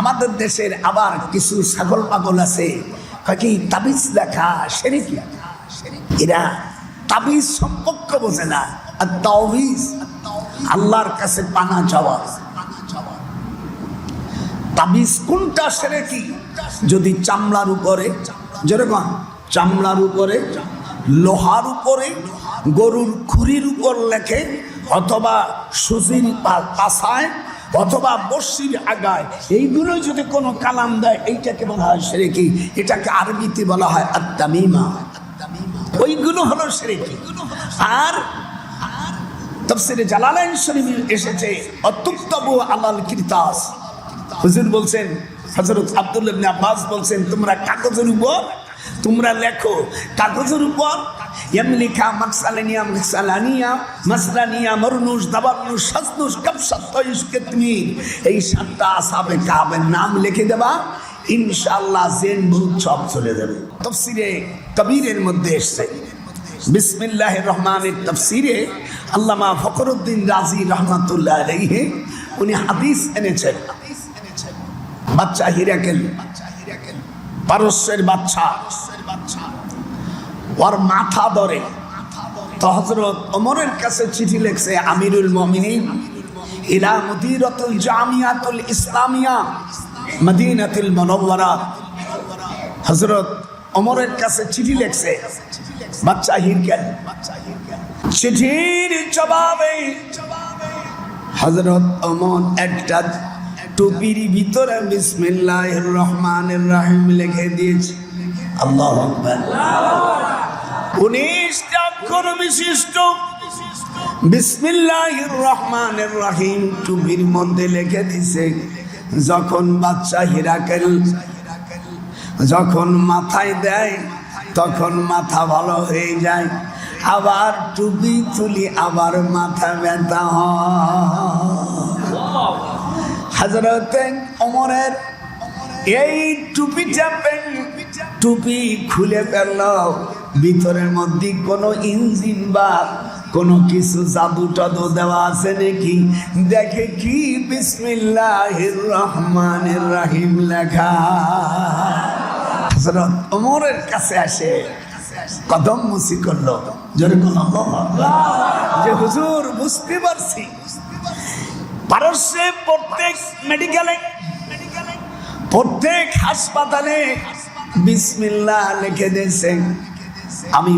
আমাদের দেশের আবার কিছু ছাগল পাগল আছে। কি, তাবিজ দেখা সেরে কি এরা তাবিজ সম্পর্ক বোঝে না, আর তাবিজ আল্লাহর কাছে পানা চাওয়া তাবিজ কোনটা সেরে কি? যদি চামড়ার উপরে যেরকম চামড়ার উপরে, লোহার উপরে, গরুর খুরির উপর লেখে, অথবা সুজির পাশায় অথবা বর্ষির আগায়। এইগুলো যদি কোনো কালাম দেয়, এইটাকে বলা হয় সেরেকি। এটাকে আরবিতে বলা হয় আত্মামিমা ওইগুলো হলো সেরেকি। আর তফসিরে জালালাইন শরীফ এসেছে অত্যুক্তবু আলাল কিরতাস। হুজুর বলছেন, হযরত আব্দুল্লাহ ইবনে আব্বাস বলছেন, তোমরা কাগজের উপর তোমরা লেখো কাগজের উপর ফকরুদ্দিন রাজি রহমাতুল্লাহ উনি হাদিস এনেছেন। বাচ্চা হিরাকেল। পারস্যের বাচ্চা। ওর মাথা ধরে। তো ওমরের কাছে চিঠি লিখছে, আমিরুল মমিনিন, ইলা মুদিরাতুল জামিয়াতুল ইসলামিয়া, মদিনাতুল মুনাওয়ারা। হজরত ওমরের কাছে চিঠি লিখছে, বাচ্চা হিরকেল চিঠির জবাবে হজরত ওমর একটা টুপির ভিতরে বিসমিল্লাহ রহমানের রাহিম লিখে দিয়েছে। আল্লাহ রহমানের রাহিম টুপির যখন বাচ্চা যখন মাথায় দেয়, তখন মাথা ভালো হয়ে যায়, আবার টুপি তুলি, আবার মাথা ব্যথা হাজরতে অমরের এই টুপি চাপেন, টুপি খুলে ফেলল। ভিতরের মধ্যে কোনো ইঞ্জিন বা কোনো কিছু জাদু টাদু দেওয়া আছে নাকি? দেখে কি বিসমিল্লাহ রহমানের রাহিম লেখা। হজরত অমরের কাছে আসে, কদম মুসি করল। জোরে কোন যে হুজুর বুঝতে পারছি পারস্যে প্রত্যেক মেডিকেলে প্রত্যেক হাসপাতালে বিসমিল্লা লিখে দিয়েছে। আমি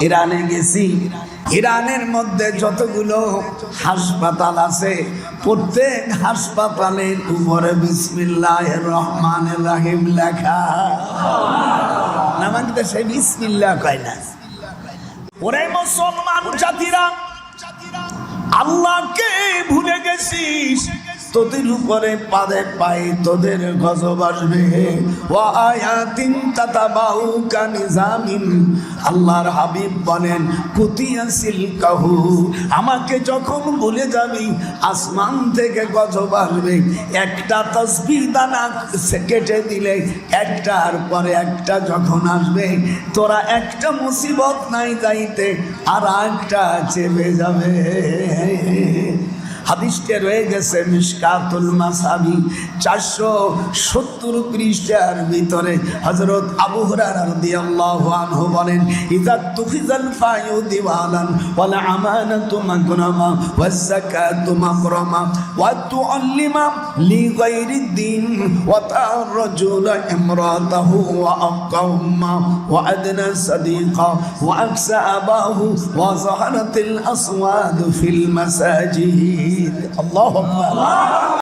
ইরানে গেছি। ইরানের মধ্যে যতগুলো হাসপাতাল আছে, প্রত্যেক হাসপাতালের উপরে বিসমিল্লাহ রহমান রাহিম লেখা। আমাদের দেশে বিসমিল্লাহ কয় না। ওরে মুসলমান জাতিরা, আল্লাহকে ভুলে গেছিস? তোদের উপরে পাদে পাই তোদের গজব আসবে। ওয়া আল্লাহর হাবিব বলেন কাহু আমাকে যখন ভুলে যাবি, আসমান থেকে গজব আসবে। একটা তসবিহ দানা কেটে দিলে একটার পরে একটা যখন আসবে, তোরা একটা মুসিবত নাই যাইতে, আর একটা চেপে যাবে। হাদিসটা রয়ে গেছে মিসকাতুল মাসাবি চারশো সত্তর পৃষ্ঠার ভিতরে। হজরত আবু হুরার রাদিয়াল্লাহু আনহু বলেন ইজা তুখিজাল ফায়ু দিওয়ালান ওয়াল আমানাতু মাগরামা ওয়াজ যাকাতু মাগরামা ওয়া তুআল্লিমা লিগাইরি দ্বীন ওয়া তারজুল ইমরাতাহু ওয়া আকাউমা ওয়া আদনা সাদিকা ওয়া আকসা আবাহু ওয়া যাহারাতিল আসওয়াদ ফিল মাসাজিদ আল্লাহু আকবার